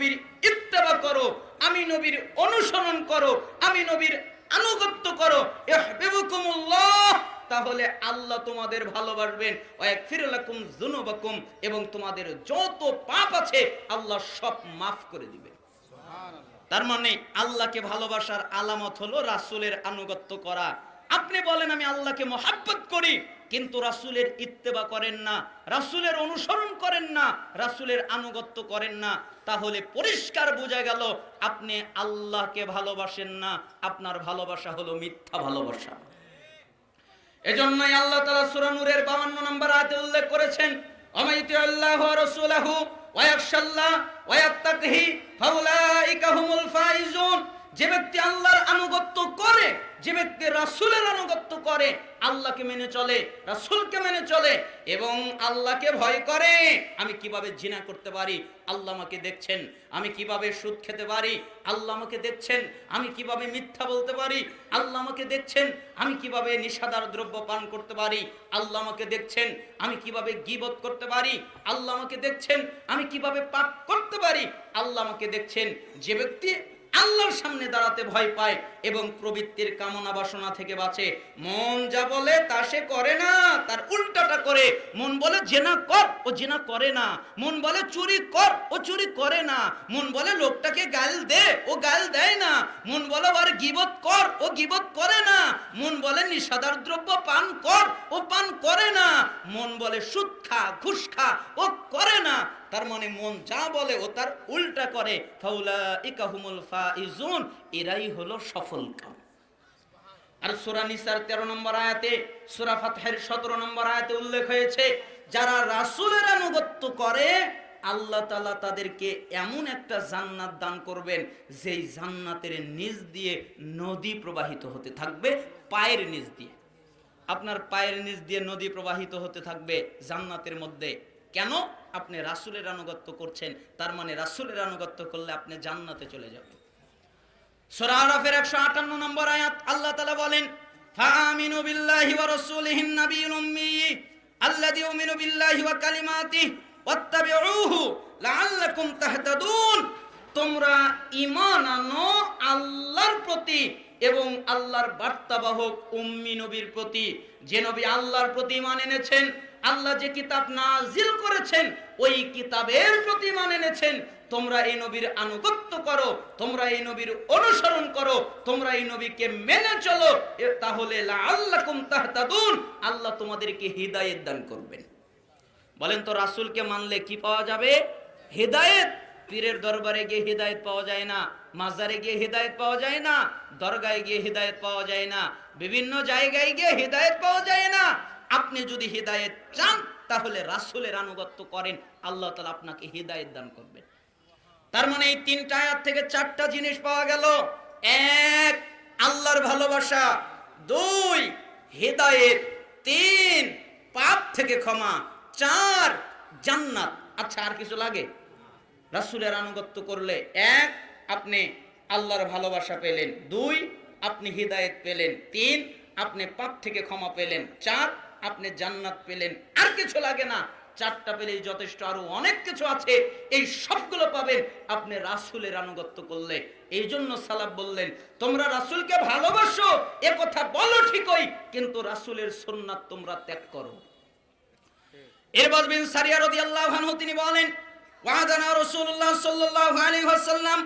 নবীর ইত্তেবা করো আমি নবীর অনুসরণ করো আমি নবীর আনুগত্য করো। ইহবিবুকুমুল্লাহ তাহলে আল্লাহ তোমাদের ভালোবাসবেন। যুনুবাকুম এবং তোমাদের যত পাপ আছে আল্লাহ সব মাফ করে দিবেন। তার মানে আল্লাহকে ভালোবাসার আলামত হলো রাসুলের আনুগত্য করা। আপনি বলেন আমি আল্লাহকে মহাব্বত করি। কিন্তু রাসূলের ইত্তেবা করেন না, রাসূলের অনুসরণ করেন না, রাসূলের আনুগত্য করেন না, তাহলে পরিষ্কার বোঝা গেল আপনি আল্লাহকে ভালোবাসেন না, আপনার ভালোবাসা হলো মিথ্যা ভালোবাসা। এজন্যই আল্লাহ তাআলা সূরা নূরের 52 নম্বর আয়াতে উল্লেখ করেছেন, অমাইতি আল্লাহ রাসূলাহু ওয়া ইয়াখশাল্লাহ ওয়া ইয়াত্তাকিহি, ফাউলাইকা হুমুল ফাইজুন। যে ব্যক্তি আল্লাহর আনুগত্য করে, যে ব্যক্তি রাসূলের আনুগত্য করে, আল্লাহকে মেনে চলে, রাসূলকে মেনে চলে এবং আল্লাহকে ভয় করে, আমি কীভাবে জিনা করতে পারি? আল্লাহ আমাকে দেখছেন, আমি কীভাবে সুদ খেতে পারি? আল্লাহ আমাকে দেখছেন, আমি কীভাবে মিথ্যা বলতে পারি? আল্লাহ আমাকে দেখছেন, আমি কীভাবে নিশাদার দ্রব্য পান করতে পারি? আল্লাহ আমাকে দেখছেন, আমি কীভাবে গিবত করতে পারি? আল্লাহ আমাকে দেখছেন, আমি কীভাবে পাপ করতে পারি? আল্লাহ আমাকে দেখছেন, যে ব্যক্তি আল্লাহর সামনে দাঁড়াতে ভয় পায়। এবং প্রবৃত্তির কামনা বাসনা থেকে বাঁচে। মন যা বলে তা সে করে না, তার উল্টাটা করে। মন বলে, জেনা কর। ও জেনা করে না। মন বলে, চুরি কর। ও চুরি করে না। মন বলে, লোকটাকে গাল দে। ও গাল দেয় না। মন বলে, আর গিবত কর। ও গিবত করে না। মন বলে, নিষাদার দ্রব্য পান কর। ও পান করে না। মন বলে, সুদ খা, ঘুষ খা। ও করে না। তার মানে মন যা বলে, ও তার উল্টা করে। ফাউলা ইকাহুমুল ফাইজুন। এরাই হলো সফল কাম। আর সূরা নিসার 13 নম্বর আয়াতে, সূরা ফাতহের 17 নম্বর আয়াতে উল্লেখ হয়েছে, যারা রাসূলের আনুগত্য করে, আল্লাহ তালা তাদেরকে এমন একটা জান্নাত দান করবেন, যেই জান্নাতের নিচ দিয়ে নদী প্রবাহিত হতে থাকবে, পায়ের নিচ দিয়ে। আপনার পায়ের নিচ দিয়ে নদী প্রবাহিত হতে থাকবে জান্নাতের মধ্যে। কেন? আপনি রাসুলের আনুগত্য করছেন, তার মানে রাসুলের আনুগত্য করলে আপনি জান্নাতে চলে যাবেন। সূরা আরাফের 158 নম্বর আয়াত, আল্লাহ তাআলা বলেন, ফাআমিনু বিল্লাহি ওয়া রাসূলিহিন নাবিয়্যিল উম্মি আল্লাযী ইউমিনু বিল্লাহি ওয়া কালিমাতিহি ওয়াত্তাবিউহু লাআল্লাকুম তাহতাদুন। তোমরা ঈমান আনো আল্লাহর প্রতি এবং আল্লাহর বার্তাবাহক উম্মি নবীর প্রতি। যে নবী আল্লাহর প্রতি ঈমান এনেছেন, আল্লাহ যে কিতাব নাজিল করেছেন, ওই কিতাবের প্রতি ঈমান এনেছেন। তোমরা এই নবীর আনুগত্য করো, তোমরা এই নবীর অনুসরণ করো, তোমরা এই নবীকে মেনে চলো তাহলে আল্লাহ তোমাদেরকে হিদায়াত দান করবেন। বলেন তো, রাসূলকে মানলে কি পাওয়া যাবে? হেদায়েত। পীরের দরবারে গিয়ে হেদায়েত পাওয়া যায় না, মাজারে গিয়ে হেদায়েত পাওয়া যায় না, দরগায় গিয়ে হেদায়েত পাওয়া যায় না, বিভিন্ন জায়গায় গিয়ে হেদায়েত পাওয়া যায় না। আপনি যদি হেদায়েত চান, তাহলে রাসূলের আনুগত্য করেন, আল্লাহ তালা আপনাকে হেদায়েত দান করবেন। তার মানে এই তিনটা আয়াত থেকে চারটা জিনিস পাওয়া গেল। এক, আল্লাহর ভালোবাসা। দুই, হেদায়েত। তিন, পাপ থেকে ক্ষমা। চার, জান্নাত। আচ্ছা আর কিছু লাগে? রাসূলের আনুগত্য করলে। এক, আপনি আল্লাহর ভালোবাসা পেলেন। দুই, আপনি হৃদায়ত পেলেন। তিন, আপনি পাপ থেকে ক্ষমা পেলেন। চার, আপনি জান্নাত পেলেন। আর কিছু লাগে না। চারটা পেলেই যথেষ্ট, আরও অনেক কিছু আছে। এই সবগুলো পাবেন আপনি রাসুলের আনুগত্য করলে। এই জন্য সালাব বললেন, তোমরা রাসুলকে ভালোবাসো, এ কথা বলো ঠিকই, কিন্তু রাসুলের সোননাথ তোমরা ত্যাগ করো। এরবাজ বিন সারিয়া রদি আল্লাহ তিনি বলেন, ওয়াদানা রাসূলুল্লাহ সাল্লাল্লাহু আলাইহি ওয়াসাল্লাম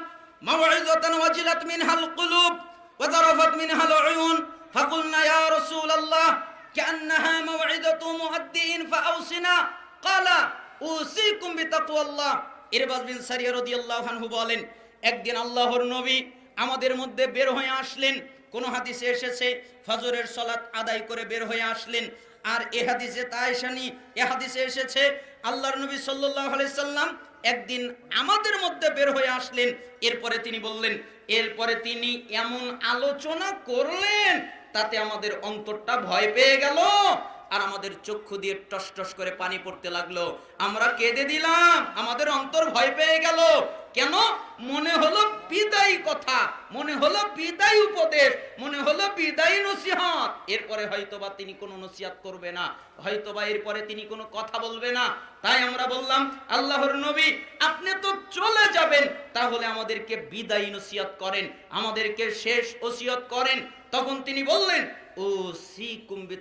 মাউইযাতান ওয়াজিলাত মিনহাল কুলুব ওয়া যারাফাত মিনহাল উয়ুন। ফাকুলনা ইয়া রাসূলাল্লাহ, কান্নাহা মাউইযাতু মুআদ্দিন, ফাআউসিনা কালা উসিকুম বিতাকওয়াল্লাহ ইরবাজ বিন সারিয়া রাদিয়াল্লাহু আনহু বলেন, একদিন আল্লাহর নবী আমাদের মধ্যে বের হয়ে আসলেন, কোন হাদিসে এসেছে, ফজরের সলাত আদায় করে বের হয়ে আসলেন, আর এ হাদিসে তা এসানি এ হাদিসে এসেছে, আল্লাহর নবী সাল্লাল্লাহু আলাইহি সাল্লাম একদিন আমাদের মধ্যে বের হয়ে আসলেন, এরপরে তিনি বললেন, এরপরে তিনি এমন আলোচনা করলেন, তাতে আমাদের অন্তরটা ভয় পেয়ে গেল। আর আমাদের চক্ষু দিয়ে টস টস করে পানি পড়তে লাগল। আমরা কেঁদে দিলাম, আমাদের অন্তর ভয় পেয়ে গেল। কেন? মনে হলো বিদায়ী কথা, মনে হলো বিদায়ী উপদেশ, মনে হলো বিদায়ী নসিহত। এরপরে হয়তোবা তিনি কোনো নসিহত করবে না, হয়তোবা এরপরে তিনি কোনো কথা বলবে না। তাই আমরা বললাম, আল্লাহর নবী, আপনি তো চলে যাবেন, তাহলে আমাদেরকে বিদায়ী নসিহত করেন, আমাদেরকে শেষ ওসিয়ত করেন। তখন তিনি বললেন ও সি কুম্বি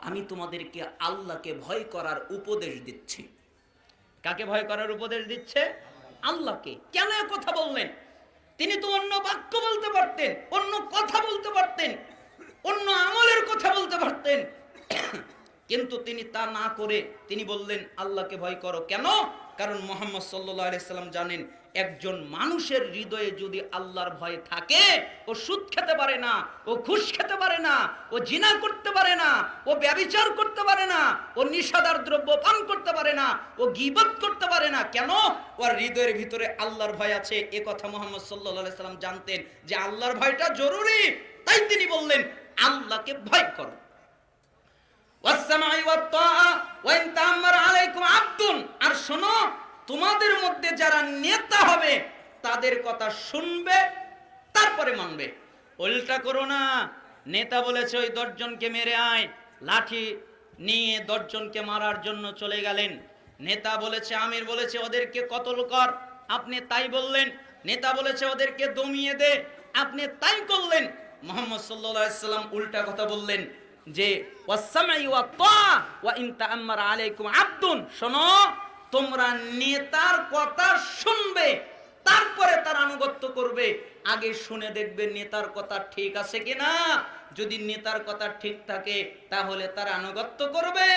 আমি তোমাদেরকে আল্লাহকে ভয় করার উপদেশ দিচ্ছি। কাকে ভয় করার উপদেশ দিচ্ছে? আল্লাহকে। কেন কথা বললেন? তিনি তো অন্য বাক্য বলতে পারতেন, অন্য কথা বলতে পারতেন, অন্য আমলের কথা বলতে পারতেন। কিন্তু তিনি তা না করে তিনি বললেন, আল্লাহকে ভয় করো। কেন? কারণ মোহাম্মদ সাল্লাহ সাল্লাম জানেন, একজন মানুষের হৃদয়ে যদি আল্লাহর ভয় থাকে, ও সুদ খেতে পারে না, ও ঘুষ খেতে পারে না, ও জিনা করতে পারে না, ও ব্যবিচার করতে পারে না, ও নিষাদার দ্রব্য পান করতে পারে না, ও গিবত করতে পারে না, কেন? ওর হৃদয়ের ভিতরে আল্লাহর ভয় আছে। এ কথা মোহাম্মদ সাল্লাহ জানতেন যে আল্লাহর ভয়টা জরুরি। তাই তিনি বললেন, আল্লাহকে ভয় করো ওয়াসসামাই ওয়াত-তাআ ওয়া ইন তাআম্মারা আলাইকুম আবদুন আর শোনো, তোমাদের মধ্যে যারা নেতা হবে, তাদের কথা শুনবে, তারপরে মানবে। উল্টা করো না। নেতা বলেছে, ওই দশজনকে মেরে আয়। লাঠি নিয়ে দশজনকে মারার জন্য চলে গেলেন। নেতা বলেছে, আমির বলেছে, ওদেরকে কতল কর। আপনি তাই বললেন। নেতা বলেছে, ওদেরকে দমিয়ে দে। আপনি তাই করলেন। মোহাম্মদ সাল্লাল্লাহু সাল্লাম উল্টা কথা বললেন। যে আলাইকুম শোনো, তোমরা নেতার কথা শুনবে, তারপরে তার আনুগত্য করবে। আগে শুনে দেখবে নেতার কথা ঠিক আছে কিনা। যদি নেতার কথা ঠিক থাকে, তাহলে তার আনুগত্য করবে।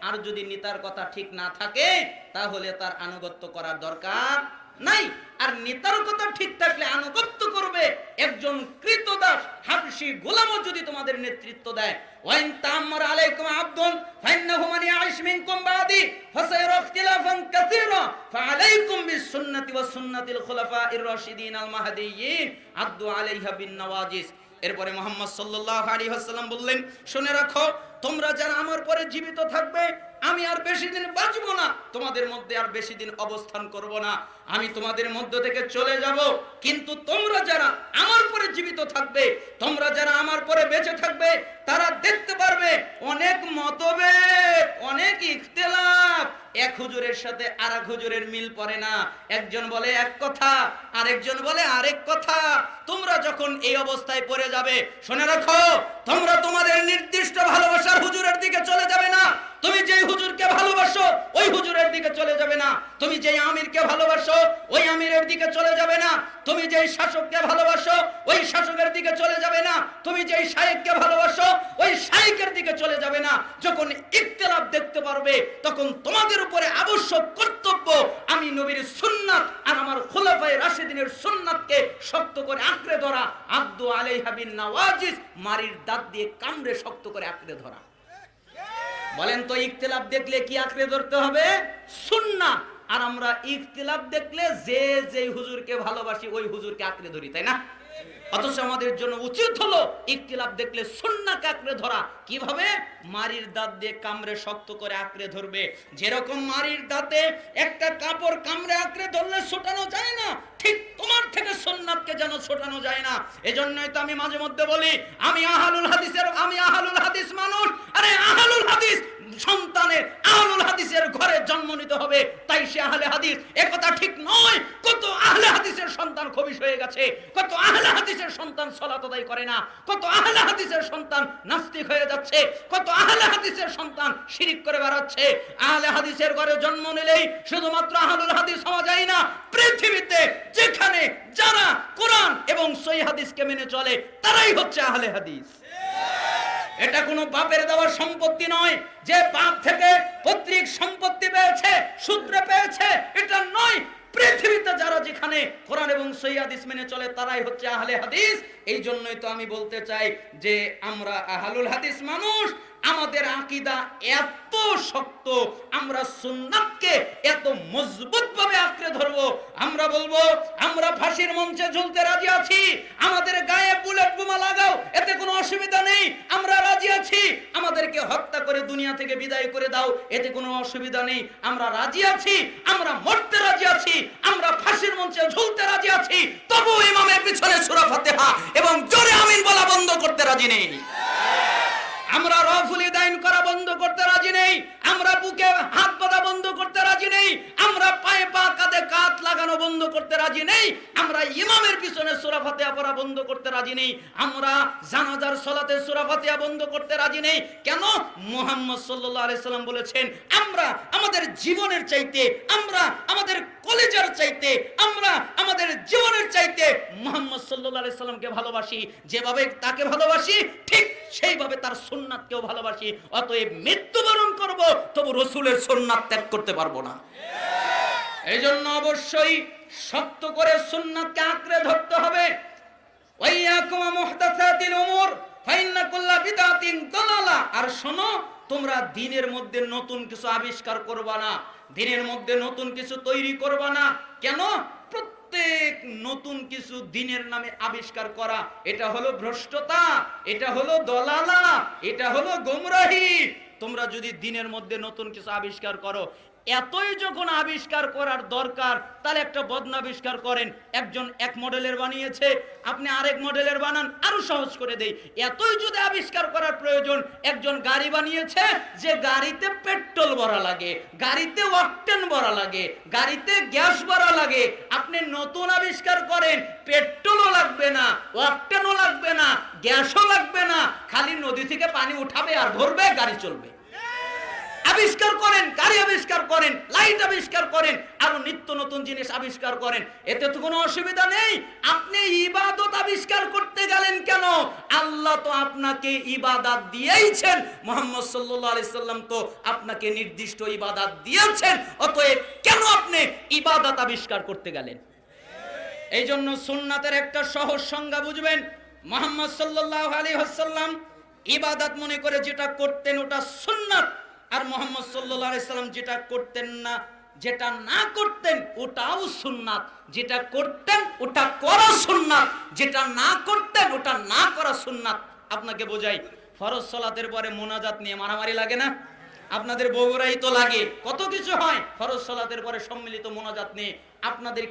আর যদি নেতার কথা ঠিক না থাকে, তাহলে তার আনুগত্য করার দরকার নাই। আর নেতার কথা ঠিক থাকলে আনুগত্য করবে একজন কৃতদাস হাবশি গোলামও যদি তোমাদের নেতৃত্ব দেয়। ওয়াইন আলাইকুম আবদুন ইখতিলাফান কাসীরা বিসুন্নতি ওয়া সুন্নাতিল রাশিদিন আল আলাইহা বিন নওয়াজিস। এরপরে মোহাম্মদ সাল্লাল্লাহু আলাইহি ওয়াসাল্লাম বললেন, শুনে রাখো, তোমরা যারা আমার পরে জীবিত থাকবে আমি আর বেশি দিন বাঁচবো না। তোমাদের মধ্যে আর বেশি দিন অবস্থান করব না। আমি তোমাদের মধ্য থেকে চলে যাব। কিন্তু তোমরা যারা আমার পরে জীবিত থাকবে, তোমরা যারা আমার পরে বেঁচে থাকবে, তারা দেখতে পারবে অনেক মতভেদ, অনেক ইখতিলাফ। এক হুজুরের সাথে আর এক হুজুরের মিল পড়ে না। একজন বলে এক কথা, আরেকজন বলে আরেক কথা। তোমরা যখন এই অবস্থায় পড়ে যাবে, শুনে রাখো, তোমরা তোমাদের নির্দিষ্ট ভালোবাসার হুজুরের দিকে চলে যাবে না তুমি যেই হুজুরকে ভালোবাসো ওই হুজুরের দিকে চলে যাবে যেই আমিরকে ভালোবাসো, ওই আমিরের দিকে চলে যাবে না। তুমি যেই শাসককে ভালোবাসো, ওই শাসকের দিকে চলে যাবে না। তুমি যেই শায়েককে ভালোবাসো, ওই শায়েকের দিকে চলে যাবে না। যখন ইখতিলাফ দেখতে পারবে, তখন তোমাদের উপরে আবশ্যক কর্তব্য আমি নবীর সুন্নাত আর আমার খোলাফায়ে রাশিদিনের সুন্নাতকে শক্ত করে আঁকড়ে ধরা। আব্দু আলাইহা বিন নওয়াজিস মারির দাঁত দিয়ে কামড়ে শক্ত করে আঁকড়ে ধরা। বলেন তো, ইখতিলাফ দেখলে কি আঁকড়ে ধরতে হবে? সুন্না আর আমরা ইখতিলাফ দেখলে যে যে হুজুরকে ভালোবাসি, ওই হুজুরকে আঁকড়ে ধরি, তাই না? অথচ আমাদের জন্য উচিত হলো ইখতিলাফ দেখলে সুন্নাকে আঁকড়ে ধরা। কীভাবে? মারির দাঁত দিয়ে কামড়ে শক্ত করে আঁকড়ে ধরবে। যেরকম মারির দাঁতে একটা কাপড় কামড়ে আঁকড়ে ধরলে ছোটানো যায় না, ঠিক তোমার থেকে সুন্নাতকে যেন ছোটানো যায় না। এজন্যই তো আমি মাঝে মধ্যে বলি, আমি আহালুল হাদিসের, আমি আহালুল হাদিস মানুষ। আরে আহালুল হাদিস সন্তানের আহলুল হাদিসের ঘরে জন্ম নিতে হবে। তাই সে আহলে হাদিস একথা ঠিক নয়। কত আহলে হাদিসের সন্তান খবিশ হয়ে গেছে। কত আহলে হাদিসের সন্তান সলাত আদায় করে না। কত আহলে হাদিসের সন্তান নাস্তিক হয়ে যাচ্ছে। কত আহলে হাদিসের সন্তান শিরিক করে বেড়াচ্ছে। আহলে হাদিসের ঘরে জন্ম নিলেই শুধুমাত্র আহলুল হাদিস হওয়া যায় না। পৃথিবীতে যেখানে যারা কোরআন এবং সই হাদিসকে মেনে চলে, তারাই হচ্ছে আহলে হাদিস। এটা কোনো বাপের দেওয়ার সম্পত্তি নয়। যে বাপ থেকে পৈতৃক সম্পত্তি পেয়েছে সূত্রে পেয়েছে, এটা নয়। পৃথিবীতে যারা যেখানে কোরআন এবং সহি হাদিস মেনে চলে, তারাই হচ্ছে আহলে হাদিস। এই জন্যই তো আমি বলতে চাই যে আমরা আহলুল হাদিস মানুষ, আমাদের আকীদা এত শক্ত, আমরা সুন্নাতকে এত মজবুত ভাবে আঁকড়ে ধরবো। আমরা বলব, আমরা ফাঁসির মঞ্চে ঝুলতে রাজি আছি, আমাদের গায়ে বুলেট বোমা লাগাও এতে কোনো অসুবিধা নেই আমরা রাজি আছি আমাদেরকে হত্যা করে দুনিয়া থেকে বিদায় করে দাও, এতে কোনো অসুবিধা নেই। আমরা রাজি আছি, আমরা মরতে রাজি আছি, আমরা ফাঁসির মঞ্চে ঝুলতে রাজি আছি। তবু ইমামের পিছনে সুরা ফাতেহা এবং জোরে আমিন বলা বন্ধ করতে রাজি নেই। আমরা রফুলি দাইন করা বন্ধ করতে রাজি নেই। আমরা বুকে হাত বাঁধা বন্ধ করতে রাজি নেই আমরা পায়ে পা কাঁধে কাত লাগানো বন্ধ করতে রাজি নেই আমরা ইমামের পিছনে পড়া বন্ধ করতে রাজি নেই। আমরা জানাজার সালাতে সূরা ফাতিহা বন্ধ করতে রাজি নেই। কেন? মুহাম্মদ সাল্লাল্লাহু আলাইহি সাল্লাম বলেছেন, আমরা আমাদের জীবনের চাইতে, আমরা আমাদের কলেজার চাইতে, আমরা আমাদের জীবনের চাইতে মুহাম্মদ সাল্লাল্লাহু আলাইহি সাল্লামকে ভালোবাসি। যেভাবে তাকে ভালোবাসি, ঠিক সেইভাবে তার সুন্নাতকেও ভালোবাসি। অতএব মৃত্যুবরণ করব, তবু রসুলের সুন্নাত ত্যাগ করতে পারব না। এই জন্য অবশ্যই শক্ত করে সুন্নাতকে আঁকড়ে ধরতে হবে। ওয়াইয়াকুম মুহদাসাতিল উমুর, ফাইন্না কুল্লা বিদাতিন দালালা। আর শোনো, তোমরা দিনের মধ্যে নতুন কিছু আবিষ্কার করবা না, দিনের মধ্যে নতুন কিছু তৈরি করবা না। কেন? প্রত্যেক নতুন কিছু দিনের নামে আবিষ্কার করা, এটা হলো ভ্রষ্টতা, এটা হলো দলালা, এটা হলো গোমরাহি। তোমরা যদি দিনের মধ্যে নতুন কিছু আবিষ্কার করো এতই যখন আবিষ্কার করার দরকার, তাহলে একটা বদনা আবিষ্কার করেন। একজন এক মডেলের বানিয়েছে, আপনি আরেক মডেলের বানান, আরও সহজ করে দেই। এতই যদি আবিষ্কার করার প্রয়োজন, একজন গাড়ি বানিয়েছে, যে গাড়িতে পেট্রোল ভরা লাগে, গাড়িতে অকটেন ভরা লাগে, গাড়িতে গ্যাস ভরা লাগে, আপনি নতুন আবিষ্কার করেন, পেট্রোলও লাগবে না, অকটেনও লাগবে না, গ্যাসও লাগবে না, খালি নদী থেকে পানি উঠাবে আর ভরবে, গাড়ি চলবে। আবিষ্কার করেন, গাড়ি আবিষ্কার করেন লাইট আবিষ্কার করেন, আরও নিত্য নতুন জিনিস আবিষ্কার করেন। এতে তো কোনো অসুবিধা নেই। আপনি ইবাদত আবিষ্কার করতে গেলেন কেন? আল্লাহ তো আপনাকে ইবাদত দিয়েইছেন। মোহাম্মদ সাল্লাল্লাহু আলাইহি সাল্লাম তো আপনাকে নির্দিষ্ট ইবাদত দিয়েছেন। অতএব কেন আপনি ইবাদত আবিষ্কার করতে গেলেন? এই জন্য সুন্নাতের একটা সহজ সংজ্ঞা বুঝবেন। মোহাম্মদ সাল্লাল্লাহু আলাইহি ওয়াসাল্লাম ইবাদত মনে করে যেটা করতেন ওটা সুন্নাত। আর মোহাম্মদ সাল্লাম যেটা করতেন না, যেটা না করতেন, ওটাও সুন্নাত। যেটা করতেন, ওটা করা সুন্নাত। যেটা না করতেন, ওটা না করা সুন্নাত। আপনাকে বোঝাই, ফরজ সালাতের পরে মোনাজাত নিয়ে মারামারি লাগে না? আপনাদের বগুড়াই তো লাগে। কত কিছু হয়, ফরজ সালাতের পরে সম্মিলিত মোনাজাত নিয়ে আপনাদের